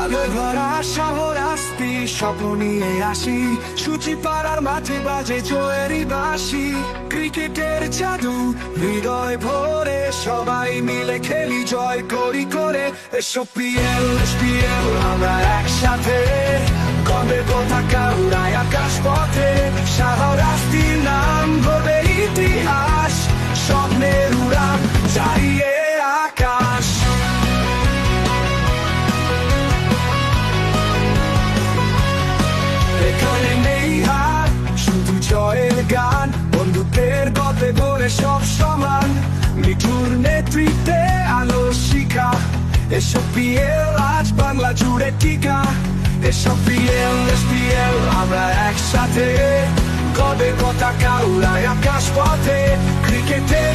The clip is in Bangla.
আলো ভরা শহর আসতি, স্বপ্ন নিয়ে আসি। সূচি পাড়ার মাঝে বাজে জয়েরই বাসি ক্রিকেটের জাদু, হৃদয় ভরে সবাই মিলে খেলি, জয় করি করে এসো পিএল আমরা একসাথে। কবে পতাকা গান বন্ধুত্বের গল্পে বলে সব সমান। মিঠুর নেতৃত্বে আলো শিখা, এসব পিএল আজ বাংলা জুড়ে টিকা। এসব পিএল এসপিএল আমরা একসাথে আকাশ পথে ক্রিকেটে